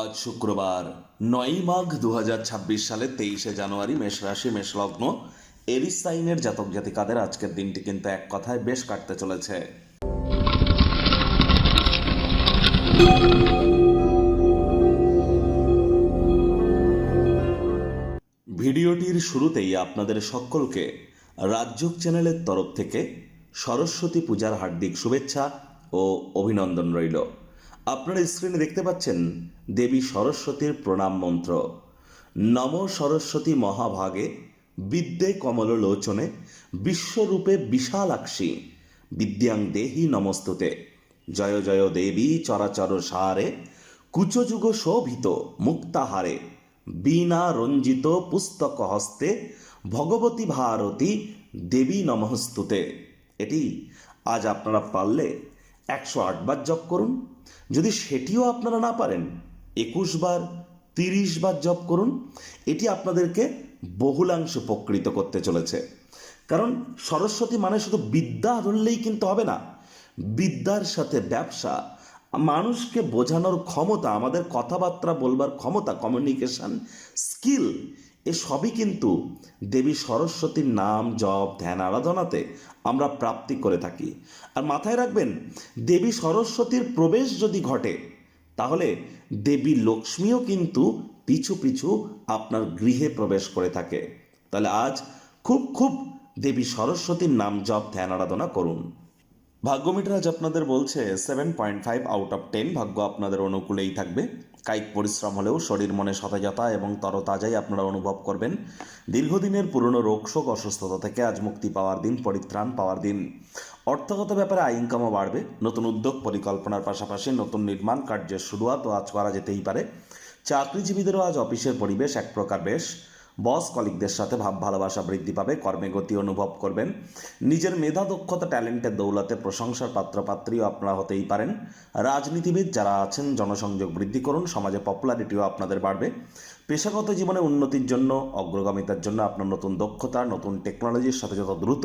আজ শুক্রবার নয়ই মাঘ দু সালের তেইশে জানুয়ারি মেষ রাশি, মেষ লগ্ন এরিস সাইনের জাতক জাতিকাদের আজকের দিনটি কিন্তু এক কথায় বেশ কাটতে চলেছে। ভিডিওটির শুরুতেই আপনাদের সকলকে রাজ্যক চ্যানেলের তরফ থেকে সরস্বতী পূজার হার্দিক শুভেচ্ছা ও অভিনন্দন রইল। আপনারা স্ক্রিনে দেখতে পাচ্ছেন দেবী সরস্বতীর প্রণাম মন্ত্র। নম সরস্বতী মহাভাগে বিদ্যে কমল লোচনে বিশ্বরূপে বিশালাক্ষী বিদ্যাং দেহি নমস্তুতে। জয় জয় দেবী চরাচর সারে কুচযুগ শোভিত মুক্তাহারে বীণা রঞ্জিত পুস্তক হস্তে ভগবতী ভারতী দেবী নমস্তুতে। এটি আজ আপনারা পারলে একশো আটবার জপ করুন। যদি সেটিও আপনারা না পারেন, একুশ বার, তিরিশ বার জপ করুন, এটি আপনাদেরকে বহুলাংশ উপকৃত করতে চলেছে। কারণ সরস্বতী মানে শুধু বিদ্যা ধরলেই কিন্তু হবে না, বিদ্যার সাথে ব্যবসা, মানুষকে বোঝানোর ক্ষমতা, আমাদের কথাবার্তা বলবার ক্ষমতা কমিউনিকেশন স্কিল এ সবই কিন্তু দেবী সরস্বতীর নাম, জপ, ধ্যান, আরাধনাতে আমরা প্রাপ্তি করে থাকি। আর মাথায় রাখবেন, দেবী সরস্বতীর প্রবেশ যদি ঘটে, তাহলে দেবী লক্ষ্মীও কিন্তু পিছু পিছু আপনার গৃহে প্রবেশ করে থাকে। তাহলে আজ খুব খুব দেবী সরস্বতীর নাম, জপ, ধ্যান, আরাধনা করুন। ভাগ্যমিটার আজ আপনাদের বলছে seven point five out of ten ভাগ্য আপনাদের অনুকূলেই থাকবে। কায়িক পরিশ্রম হলেও শরীর মনে সতেজতা এবং তরতাজাই আপনারা অনুভব করবেন। দীর্ঘদিনের পুরনো রোগ শোক, অসুস্থতা থেকে আজ মুক্তি পাওয়ার দিন, পরিত্রাণ পাওয়ার দিন। অর্থগত ব্যাপারে আয় ইনকামও বাড়বে। নতুন উদ্যোগ, পরিকল্পনার পাশাপাশি নতুন নির্মাণ কার্যের শুরুয়াতও আজ করা যেতেই পারে। চাকরিজীবীদেরও আজ অফিসের পরিবেশ এক প্রকার বেশ। বস কলিকদের সাথে ভাব ভালোবাসা বৃদ্ধি পাবে, কর্মে গতি অনুভব করবেন। নিজের মেধা, দক্ষতা, ট্যালেন্টের দৌলতে প্রশংসার পাত্রপাত্রীও আপনারা হতেই পারেন। রাজনীতিবিদ যারা আছেন, জনসংযোগ বৃদ্ধি করুন, সমাজে পপুলারিটিও আপনাদের বাড়বে। পেশাগত জীবনে উন্নতির জন্য, অগ্রগামিতার জন্য আপনার নতুন দক্ষতা, নতুন টেকনোলজির সাথে যত দ্রুত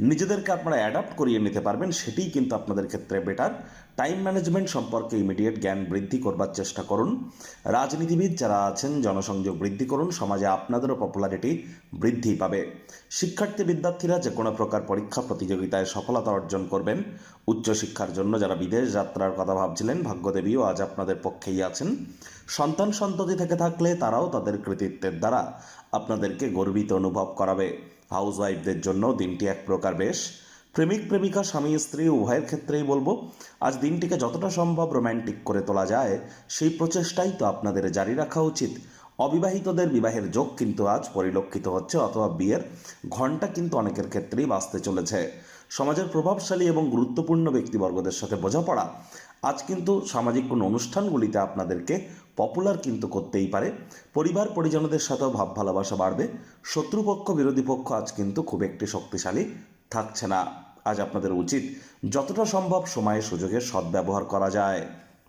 নিজেদেরকে আপনারা অ্যাডাপ্ট করিয়ে নিতে পারবেন, সেটিই কিন্তু আপনাদের ক্ষেত্রে বেটার। টাইম ম্যানেজমেন্ট সম্পর্কে ইমিডিয়েট জ্ঞান বৃদ্ধি করবার চেষ্টা করুন। রাজনীতিবিদ যারা আছেন, জনসংযোগ বৃদ্ধি করুন, সমাজে আপনাদেরও পপুলারিটি বৃদ্ধি পাবে। শিক্ষার্থী বিদ্যার্থীরা যে কোনো প্রকার পরীক্ষা প্রতিযোগিতায় সফলতা অর্জন করবেন। উচ্চশিক্ষার জন্য যারা বিদেশ যাত্রার কথা ভাবছিলেন, ভাগ্যদেবীও আজ আপনাদের পক্ষেই আছেন। সন্তান সন্ততি থেকে থাকলে তারাও তাদের কৃতিত্বের দ্বারা আপনাদেরকে গর্বিত অনুভব করাবে। হাউস ওয়াইফদের জন্য দিনটি এক প্রকার বেশ। প্রেমিক, প্রেমিকা, স্বামী, স্ত্রী, উভয়ের ক্ষেত্রেই বলব, আজ দিনটিকে যতটা সম্ভব রোম্যান্টিক করে তোলা যায়, সেই প্রচেষ্টাই তো আপনাদের জারি রাখা উচিত। অবিবাহিতদের বিবাহের যোগ কিন্তু আজ পরিলক্ষিত হচ্ছে, অথবা বিয়ের ঘণ্টা কিন্তু অনেকের ক্ষেত্রেই বাঁচতে চলেছে। সমাজের প্রভাবশালী এবং গুরুত্বপূর্ণ ব্যক্তিবর্গদের সাথে বোঝাপড়া, আজ কিন্তু সামাজিক কোনো অনুষ্ঠানগুলিতে আপনাদেরকে পপুলার কিন্তু করতেই পারে, পরিবার, পরিজনদের সাথেও ভাব ভালোবাসা বাড়বে, শত্রুপক্ষ, বিরোধী পক্ষ আজ কিন্তু খুব একটি শক্তিশালী থাকছে না। আজ আপনাদের উচিত যতটা সম্ভব সময়ে সুযোগের সদ্ব্যবহার করা যায়।